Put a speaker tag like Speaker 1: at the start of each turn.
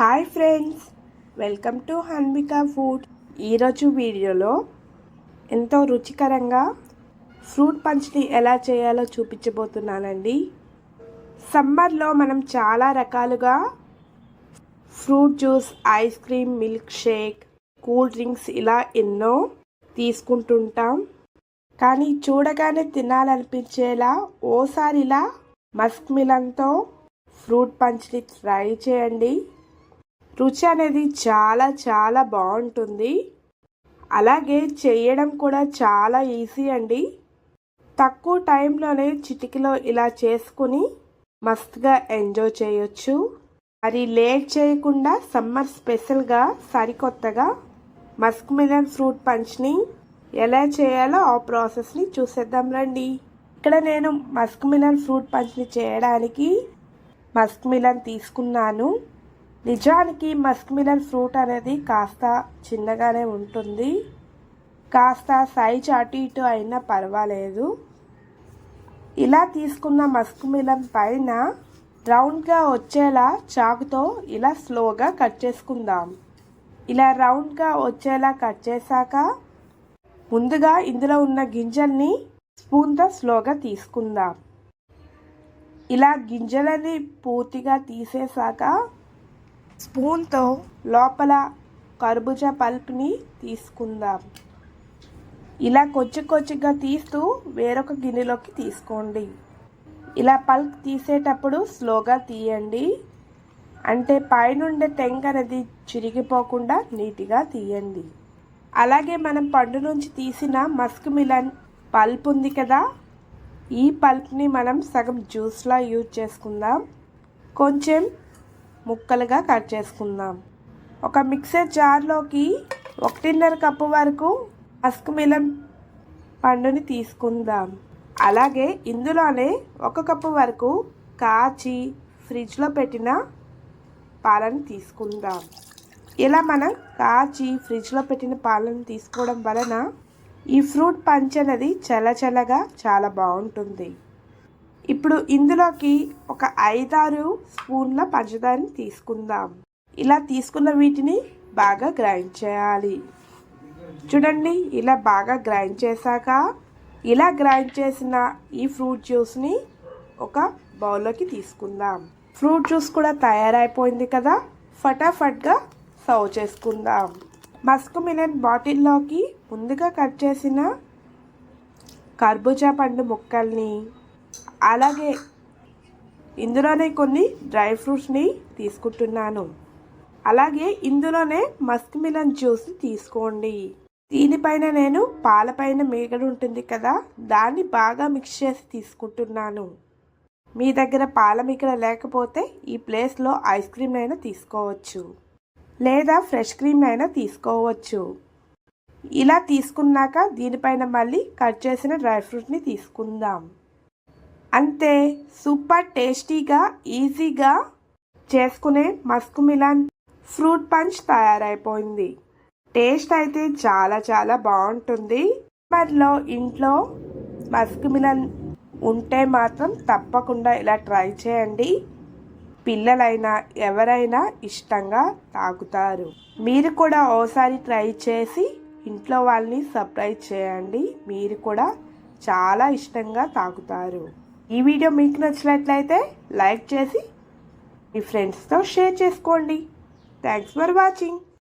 Speaker 1: Hi friends welcome to Hanvika food. ఈరోజు వీడియోలో ఎంతో రుచికరంగా ఫ్రూట్ పంచ్ని ఎలా చేయాలో చూపించబోతున్నానండి. సమ్మర్లో మనం చాలా రకాలుగా fruit juice ice cream milk shake cool drinks ఇలా ఎన్నో తీసుకుంటుంటాం. కానీ చూడగానే తినాలనిపించేలా ఓసారి ఇలా మస్క్ మిలన్తో ఫ్రూట్ పంచ్ని ట్రై చేయండి. రుచి అనేది చాలా చాలా బాగుంటుంది. అలాగే చేయడం కూడా చాలా ఈజీ అండి. తక్కువ టైంలోనే చిటికలో ఇలా చేసుకుని మస్తుగా ఎంజాయ్ చేయొచ్చు. మరి లేట్ చేయకుండా సమ్మర్ స్పెషల్గా సరికొత్తగా మస్క్ మిలన్ ఫ్రూట్ పంచ్ని ఎలా చేయాలో ఆ ప్రాసెస్ని చూసేద్దాం రండి. ఇక్కడ నేను మస్క్ మిలన్ ఫ్రూట్ పంచ్ని చేయడానికి మస్క్ మిలన్ తీసుకున్నాను. నిజానికి మస్క్ మిలన్ ఫ్రూట్ అనేది కాస్త చిన్నగానే ఉంటుంది. కాస్త సైజ్ అటు ఇటు అయినా పర్వాలేదు. ఇలా తీసుకున్న మస్క్ మిలన్ పైన రౌండ్గా వచ్చేలా చాకుతో ఇలా స్లోగా కట్ చేసుకుందాం. ఇలా రౌండ్గా వచ్చేలా కట్ చేశాక ముందుగా ఇందులో ఉన్న గింజల్ని స్పూన్తో స్లోగా తీసుకుందాం. ఇలా గింజలని పూర్తిగా తీసేశాక స్పూన్తో లోపల కర్బూజా పల్ప్ని తీసుకుందాం. ఇలా కొచ్చి కొచ్చిగా తీస్తూ వేరొక గిన్నెలోకి తీసుకోండి. ఇలా పల్ప్ తీసేటప్పుడు స్లోగా తీయండి. అంటే పైనుండే టెంక్ అనేది చిరిగిపోకుండా నీట్గా తీయండి. అలాగే మనం పండు నుంచి తీసిన మస్క్ మిలన్ పల్ప్ ఉంది కదా ఈ పల్ప్ని మనం సగం జ్యూస్లా యూజ్ చేసుకుందాం. కొంచెం ముక్కలుగా కట్ చేసుకుందాం. ఒక మిక్సర్ జార్లోకి ఒకటిన్నర కప్పు వరకు మస్క్ మిలం పండుని తీసుకుందాం. అలాగే ఇందులోనే ఒక కప్పు వరకు కాచి ఫ్రిడ్జ్లో పెట్టిన పాలను తీసుకుందాం. ఇలా మనం కాచి ఫ్రిడ్జ్లో పెట్టిన పాలను తీసుకోవడం వలన ఈ ఫ్రూట్ పంచ్ అనేది చల్లచల్లగా చాలా బాగుంటుంది. ఇప్పుడు ఇందులోకి ఒక ఐదారు స్పూన్ల పంచదారని తీసుకుందాం. ఇలా తీసుకున్న వీటిని బాగా గ్రైండ్ చేయాలి. చూడండి ఇలా బాగా గ్రైండ్ చేశాక ఇలా గ్రైండ్ చేసిన ఈ ఫ్రూట్ జ్యూస్ని ఒక బౌల్లోకి తీసుకుందాం. ఫ్రూట్ జ్యూస్ కూడా తయారైపోయింది కదా ఫటాఫట్గా సర్వ్ చేసుకుందాం. మస్క్ మిలన్ బాటిల్లోకి ముందుగా కట్ చేసిన కర్బూజా పండు ముక్కల్ని అలాగే ఇందులోనే కొన్ని డ్రై ఫ్రూట్స్ని తీసుకుంటున్నాను. అలాగే ఇందులోనే మస్క్ మిలన్ జ్యూస్ తీసుకోండి. దీనిపైన నేను పాలపైన మేగడు ఉంటుంది కదా దాన్ని బాగా మిక్స్ చేసి తీసుకుంటున్నాను. మీ దగ్గర పాల మిగడ లేకపోతే ఈ ప్లేస్లో ఐస్ క్రీమ్ అయినా తీసుకోవచ్చు. లేదా ఫ్రెష్ క్రీమ్ అయినా తీసుకోవచ్చు. ఇలా తీసుకున్నాక దీనిపైన మళ్ళీ కట్ చేసిన డ్రై ఫ్రూట్ని తీసుకుందాం. అంతే సూపర్ టేస్టీగా ఈజీగా చేసుకునే మస్క్ మిలాన్ ఫ్రూట్ పంచ్ తయారైపోయింది. టేస్ట్ అయితే చాలా చాలా బాగుంటుంది. మరిలో ఇంట్లో మస్క్ మిలన్ ఉంటే మాత్రం తప్పకుండా ఇలా ట్రై చేయండి. పిల్లలైనా ఎవరైనా ఇష్టంగా తాగుతారు. మీరు కూడా ఓసారి ట్రై చేసి ఇంట్లో వాళ్ళని సర్ప్రైజ్ చేయండి. మీరు కూడా చాలా ఇష్టంగా తాగుతారు. ఈ వీడియో మీకు నచ్చినట్లయితే లైక్ చేసి మీ ఫ్రెండ్స్తో షేర్ చేసుకోండి. Thanks for watching